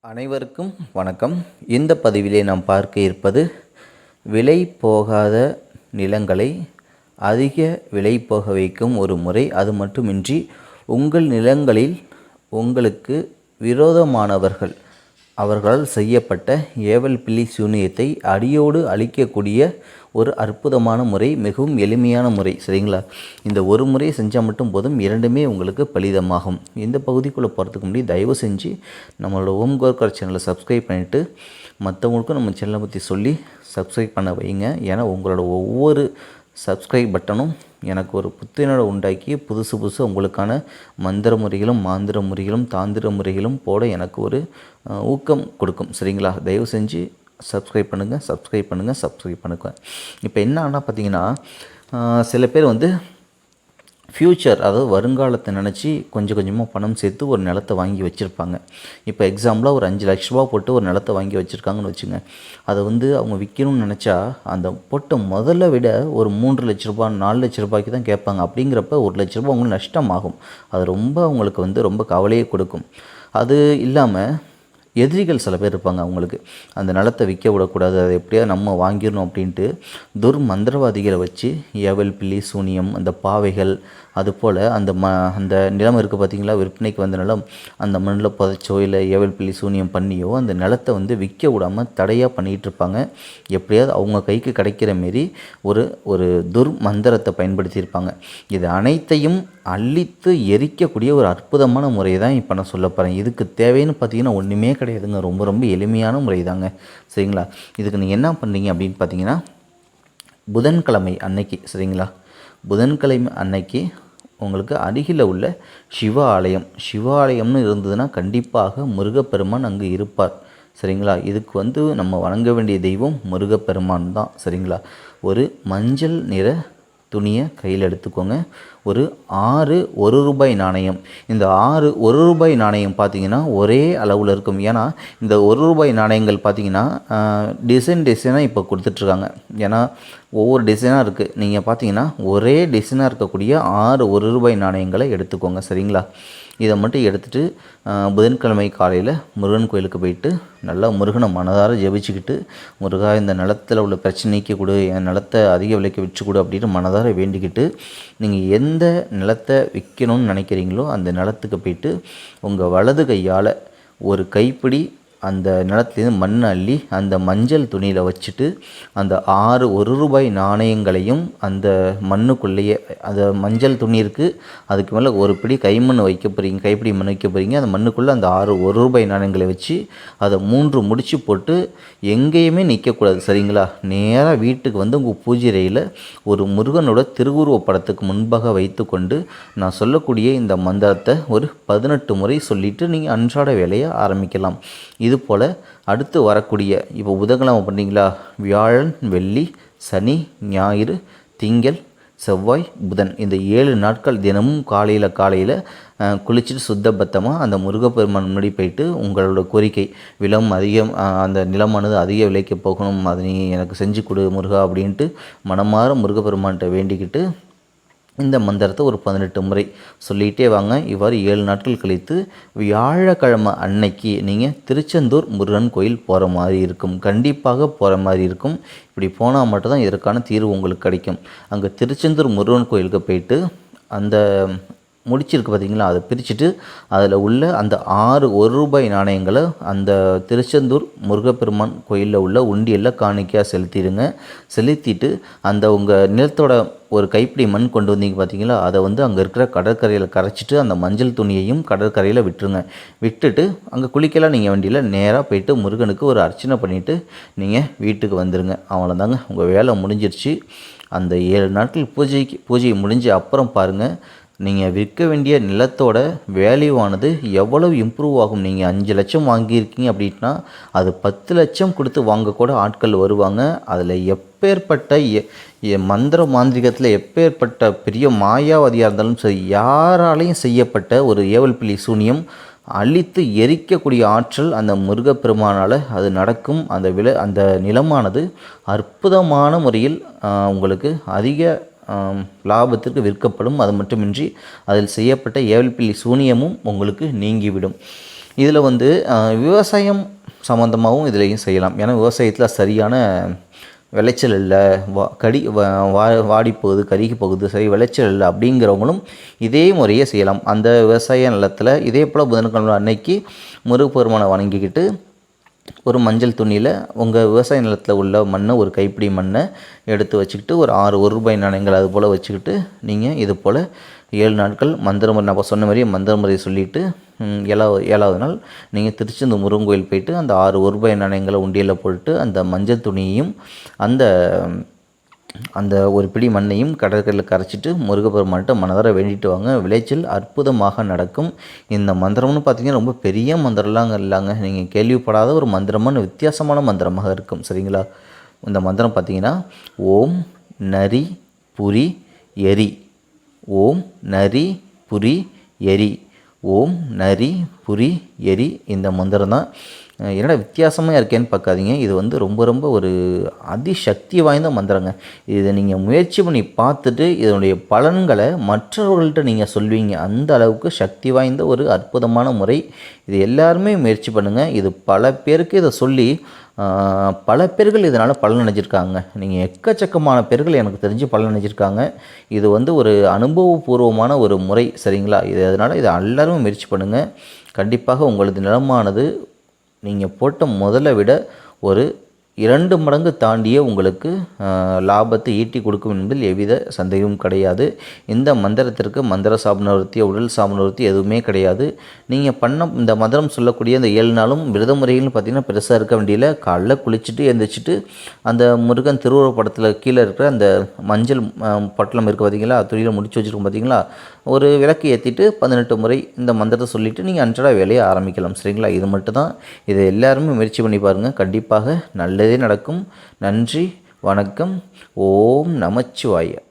அனைவருக்கும் வணக்கம். இந்த பதிவிலே நாம் பார்க்க இருப்பது விலை போகாத நிலங்களை அதிக விலை போக வைக்கும் ஒரு முறை. அது மட்டுமின்றி உங்கள் நிலங்களில் உங்களுக்கு விரோதமானவர்கள் அவர்களால் செய்யப்பட்ட ஏவல் பில்லி சூனியத்தை அடியோடு அழிக்கக்கூடிய ஒரு அற்புதமான முறை மிகவும் எளிமையான முறை சரிங்களா? இந்த ஒரு முறை செஞ்சால் மட்டும் போதும் இரண்டுமே உங்களுக்கு பலிதமாகும். இந்த பகுதிக்குள்ளே போகிறதுக்கு முன்னாடி தயவு செஞ்சு நம்மளோட ஓம் கோர்கர் சேனலை சப்ஸ்கிரைப் பண்ணிவிட்டு மற்றவங்களுக்கும் நம்ம சேனலை பற்றி சொல்லி சப்ஸ்கிரைப் பண்ண வைங்க ஏன்னா உங்களோட ஒவ்வொரு சப்ஸ்கிரைப் பட்டனும் எனக்கு ஒரு புத்துணர்வு உண்டாக்கி புதுசு புதுசு உங்களுக்கான மந்திர முறைகளும் மாந்திர முறைகளும் தாந்திர முறைகளும் போட எனக்கு ஒரு ஊக்கம் கொடுக்கும். சரிங்களா? தயவு செஞ்சு சப்ஸ்கிரைப் பண்ணுங்கள் சப்ஸ்கிரைப் பண்ணுங்கள் சப்ஸ்கிரைப் பண்ணுங்க. இப்போ என்ன ஆனால் பார்த்தீங்கன்னா சில பேர் வந்து ஃப்யூச்சர் அதாவது வருங்காலத்தை நினச்சி கொஞ்சம் கொஞ்சமாக பணம் சேர்த்து ஒரு நிலத்தை வாங்கி வச்சுருப்பாங்க. இப்போ எக்ஸாம்பிளாக ஒரு அஞ்சு லட்ச ரூபா போட்டு ஒரு நிலத்தை வாங்கி வச்சுருக்காங்கன்னு வச்சுங்க. அதை வந்து அவங்க விற்கணும்னு நினச்சா அந்த போட்ட முதல்ல விட ஒரு மூன்று லட்ச ரூபா நாலு லட்ச ரூபாய்க்கு தான் கேட்பாங்க. அப்படிங்கிறப்ப ஒரு லட்ச ரூபா அவங்களுக்கு நஷ்டமாகும். அது ரொம்ப அவங்களுக்கு வந்து ரொம்ப கவலையை கொடுக்கும். அது இல்லாமல் எதிரிகள் சில பேர் இருப்பாங்க அவங்களுக்கு. அந்த நிலத்தை விற்க விடக்கூடாது அதை எப்படியாவது நம்ம வாங்கிடணும் அப்படின்ட்டு துர் மந்திரவாதிகளை வச்சு ஏவல் பில்லி சூனியம் அந்த பாவைகள் அதுபோல் அந்த ம அந்த நிலம் இருக்குது பார்த்திங்களா விற்பனைக்கு வந்த நிலம் அந்த மண்ணில் புதைச்சோ இல்லை ஏவல் பிள்ளி சூனியம் பண்ணியோ அந்த நிலத்தை வந்து விற்க விடாமல் தடையாக பண்ணிகிட்டு இருப்பாங்க. எப்படியாவது அவங்க கைக்கு கிடைக்கிற மாரி ஒரு ஒரு துர் மந்திரத்தை பயன்படுத்தியிருப்பாங்க இது அனைத்தையும் அழித்து எரிக்கக்கூடிய ஒரு அற்புதமான முறை தான் இப்போ நான் சொல்ல போகிறேன் இதுக்கு தேவைன்னு பார்த்தீங்கன்னா ஒன்றுமே கிடையாதுங்க ரொம்ப ரொம்ப எளிமையான முறை தாங்க சரிங்களா? இதுக்கு நீங்கள் என்ன பண்ணுறீங்க அப்படின்னு பார்த்தீங்கன்னா புதன்கிழமை அன்னைக்கு சரிங்களா? புதன்கிழமை அன்னைக்கு உங்களுக்கு அருகில் உள்ள சிவ ஆலயம் சிவ ஆலயம்னு இருந்ததுன்னா கண்டிப்பாக முருகப்பெருமான் அங்கு இருப்பார். சரிங்களா? இதுக்கு வந்து நம்ம வணங்க வேண்டிய தெய்வம் முருகப்பெருமான் தான். சரிங்களா? ஒரு மஞ்சள் நிற துணியை கையில் எடுத்துக்கோங்க. ஒரு ஆறு ஒரு ரூபாய் நாணயம். இந்த ஆறு ஒரு ரூபாய் நாணயம் பார்த்தீங்கன்னா ஒரே அளவில் இருக்கும். ஏன்னா இந்த ஒரு ரூபாய் நாணயங்கள் பார்த்தீங்கன்னா டிசைன் டிசைனாக இப்போ கொடுத்துட்ருக்காங்க. ஏன்னா ஒவ்வொரு டிசைனாக இருக்குது நீங்கள் பார்த்தீங்கன்னா ஒரே டிசைனாக இருக்கக்கூடிய ஆறு ஒரு ரூபாய் நாணயங்களை எடுத்துக்கோங்க. சரிங்களா? இதை மட்டும் எடுத்துகிட்டு புதன்கிழமை காலையில் முருகன் கோயிலுக்கு போயிட்டு நல்லா முருகனை மனதார ஜெபிச்சுக்கிட்டு முருகா இந்த நிலத்தில் உள்ள பிரச்சனைக்கு கொடு என் நிலத்தை அதிக விலைக்கு விற்று கொடு அப்படின்னு மனதார வேண்டிக்கிட்டு நீங்கள் எந்த நிலத்தை விற்கணும்னு நினைக்கிறீங்களோ அந்த நிலத்துக்கு போயிட்டு உங்கள் வலது கையால் ஒரு கைப்பிடி அந்த நிலத்துலேருந்து மண் அள்ளி அந்த மஞ்சள் துணியில் வச்சுட்டு அந்த ஆறு ஒரு ரூபாய் நாணயங்களையும் அந்த மண்ணுக்குள்ளேயே அந்த மஞ்சள் துணி இருக்குது அதுக்கு மேலே ஒரு பிடி கைமண் வைக்க போகிறீங்க கைப்பிடி மண் வைக்க போகிறீங்க அந்த மண்ணுக்குள்ளே அந்த ஆறு ஒரு ரூபாய் நாணயங்களை வச்சு அதை மூன்று முடிச்சு போட்டு எங்கேயுமே நிற்கக்கூடாது சரிங்களா? நேராக வீட்டுக்கு வந்து உங்கள் பூஜைறையில் ஒரு முருகனோட திருவுருவ படத்துக்கு முன்பாக வைத்துக்கொண்டு நான் சொல்லக்கூடிய இந்த மந்திரத்தை ஒரு பதினெட்டு முறை சொல்லிவிட்டு நீங்கள் அன்றாட வேலையை ஆரம்பிக்கலாம். இது போல் அடுத்து வரக்கூடிய இப்போ புதன்கிழமை பண்ணிங்களா? வியாழன் வெள்ளி சனி ஞாயிறு திங்கள் செவ்வாய் புதன். இந்த ஏழு நாட்கள் தினமும் காலையில் காலையில் குளிச்சுட்டு சுத்தபத்தமாக அந்த முருகப்பெருமான் முன்னாடி போயிட்டு உங்களோட கோரிக்கை விலம் அதிகம் அந்த நிலமானது அதிக விலைக்கு போகணும் அதை நீ எனக்கு செஞ்சு கொடு முருகா அப்படின்ட்டு மனமாற முருகப்பெருமான்கிட்ட வேண்டிக்கிட்டு இந்த மந்திரத்தை ஒரு பதினெட்டு முறை சொல்லிகிட்டே வாங்க. இவ்வாறு ஏழு நாட்கள் கழித்து வியாழக்கிழமை அன்னைக்கு நீங்கள் திருச்செந்தூர் முருகன் கோயில் போகிற மாதிரி இருக்கும். கண்டிப்பாக போகிற மாதிரி இருக்கும். இப்படி போனால் மட்டும்தான் இதற்கான தீர்வு உங்களுக்கு கிடைக்கும். அங்கே திருச்செந்தூர் முருகன் கோயிலுக்கு போயிட்டு அந்த முடிச்சிருக்கு பார்த்தீங்களா? அதை பிரிச்சுட்டு அதில் உள்ள அந்த ஆறு ஒரு ரூபாய் நாணயங்களை அந்த திருச்செந்தூர் முருகப்பெருமான் கோயிலில் உள்ள உண்டியலில் காணிக்கையாக செலுத்திடுங்க. செலுத்திட்டு அந்த உங்கள் நிலத்தோட ஒரு கைப்பிடி மண் கொண்டு வந்தீங்க பார்த்தீங்களா? அதை வந்து அங்கே இருக்கிற கடற்கரையில் கரைச்சிட்டு அந்த மஞ்சள் துணியையும் கடற்கரையில் விட்டுருங்க. விட்டுட்டு அங்கே குளிக்கலாம் நீங்கள் வண்டியில். நேராக போயிட்டு முருகனுக்கு ஒரு அர்ச்சனை பண்ணிவிட்டு நீங்கள் வீட்டுக்கு வந்துடுங்க அவ்வளோதாங்க. உங்கள் வேலை முடிஞ்சிருச்சு. அந்த ஏழு நாட்கள் பூஜைக்கு பூஜை முடிஞ்ச அப்புறம் பாருங்கள் நீங்கள் விற்க வேண்டிய நிலத்தோட வேல்யூவானது எவ்வளவு இம்ப்ரூவ் ஆகும்? நீங்கள் அஞ்சு லட்சம் வாங்கியிருக்கீங்க அப்படின்னா அது பத்து லட்சம் கொடுத்து வாங்கக்கூட ஆட்கள் வருவாங்க. அதில் எப்பேற்பட்ட எ- எ- மந்திர மாந்திரிகத்தில் எப்பேற்பட்ட பெரிய மாயாவதியாக இருந்தாலும் சரி யாராலையும் செய்யப்பட்ட ஒரு ஏவல் பிள்ளி சூனியம் அழித்து எரிக்கக்கூடிய ஆற்றல் அந்த முருகப்பெருமானால் அது நடக்கும். அந்த வில அந்த நிலமானது அற்புதமான முறையில் உங்களுக்கு அதிக லாபத்திற்கு விற்கப்படும். அது மட்டுமின்றி அதில் செய்யப்பட்ட ஏவல்பிள்ளி சூனியமும் உங்களுக்கு நீங்கிவிடும். இதில் வந்து விவசாயம் சம்மந்தமாகவும் இதுலேயும் செய்யலாம். ஏன்னா விவசாயத்தில் சரியான விளைச்சல் இல்லை. வா கடி வா வா- வாடி போகுது கருகி போகுது சரி விளைச்சல் இல்லை அப்படிங்கிறவங்களும் இதே முறையே செய்யலாம். அந்த விவசாய நிலத்தில் இதே போல் புதன்கிழமை அன்னைக்கு முருகப்பெருமானை வணங்கிக்கிட்டு ஒரு மஞ்சள் துணியில் உங்கள் விவசாய நிலத்தில் உள்ள மண்ணை ஒரு கைப்பிடி மண்ணை எடுத்து வச்சுக்கிட்டு ஒரு ஆறு ஒரு ரூபாய் நாணயங்கள் அது போல் வச்சுக்கிட்டு நீங்கள் இது போல் ஏழு நாட்கள் மந்திரமுறை நான் சொன்ன மாதிரியே மந்திரமுறையை சொல்லிவிட்டு ஏழாவது ஏழாவது நாள் நீங்கள் திருச்செந்தூர் முருகன் கோயில் போயிட்டு அந்த ஆறு ஒரு ரூபாய் நாணயங்களை உண்டியலில் போட்டு அந்த மஞ்சள் துணியையும் அந்த அந்த ஒரு பிடி மண்ணையும் கடற்கரையில் கரைச்சிட்டு முருகப்பெருமான்கிட்ட மனதார வேண்டிட்டு வாங்க. விளைச்சல் அற்புதமாக நடக்கும். இந்த மந்திரம்னு பார்த்தீங்கன்னா ரொம்ப பெரிய மந்திரம்லாம் இல்லைங்க. நீங்கள் கேள்விப்படாத ஒரு மந்திரமான வித்தியாசமான மந்திரமாக இருக்கும். சரிங்களா? இந்த மந்திரம் பார்த்தீங்கன்னா ஓம் நரி புரி எரி. ஓம் நரி புரி எரி. ஓம் நரி புரி எரி. இந்த மந்திரம் தான் என்னடா வித்தியாசமாக இருக்கேன்னு பார்க்காதீங்க. இது வந்து ரொம்ப ரொம்ப ஒரு அதிசக்தி வாய்ந்த மந்திரங்க. இதை நீங்கள் முயற்சி பண்ணி பார்த்துட்டு இதனுடைய பலன்களை மற்றவர்கள்ட்ட நீங்கள் சொல்வீங்க. அந்த அளவுக்கு சக்தி வாய்ந்த ஒரு அற்புதமான முறை. இது எல்லாருமே முயற்சி பண்ணுங்கள் இது பல பேருக்கு இதை சொல்லி பல பேர்கள் இதனால் பலன் அடைஞ்சிருக்காங்க. நீங்கள் எக்கச்சக்கமான பேர்கள் எனக்கு தெரிஞ்சு பலன் அடைஞ்சிருக்காங்க. இது வந்து ஒரு அனுபவபூர்வமான ஒரு முறை சரிங்களா? இது அதனால் இதை எல்லாருமே முயற்சி பண்ணுங்கள் கண்டிப்பாக உங்களது நிலமானது நீங்கள் போட்ட முதலை விட ஒரு இரண்டு மடங்கு தாண்டிய உங்களுக்கு லாபத்தை ஈட்டி கொடுக்கும் என்பதில் எவ்வித சந்தேகமும் கிடையாது. இந்த மந்திரத்திற்கு மந்திர சாபனவர்த்தி உடல் சாபனவர்த்தி எதுவுமே கிடையாது. நீங்கள் பண்ண இந்த மந்திரம் சொல்லக்கூடிய இந்த ஏழு நாளும் விரத முறைகள்னு பார்த்தீங்கன்னா பெருசாக இருக்க வேண்டியில காலைல குளிச்சுட்டு எந்திரிச்சிட்டு அந்த முருகன் திருவுருவ படத்தில் கீழே இருக்கிற அந்த மஞ்சள் பட்டலம் இருக்குது பார்த்தீங்களா? துணியில் முடிச்சு வச்சுருக்கோம் பார்த்தீங்களா? ஒரு விளக்கு ஏற்றிட்டு பதினெட்டு முறை இந்த மந்திரத்தை சொல்லிவிட்டு நீங்கள் அன்றாட வேலையை ஆரம்பிக்கலாம். சரிங்களா? இது மட்டும்தான். இதை எல்லாருமே முயற்சி பண்ணி பாருங்கள் கண்டிப்பாக நல்லது. நல்லதே நடக்கும். நன்றி வணக்கம். ஓம் நமச்சிவாயா.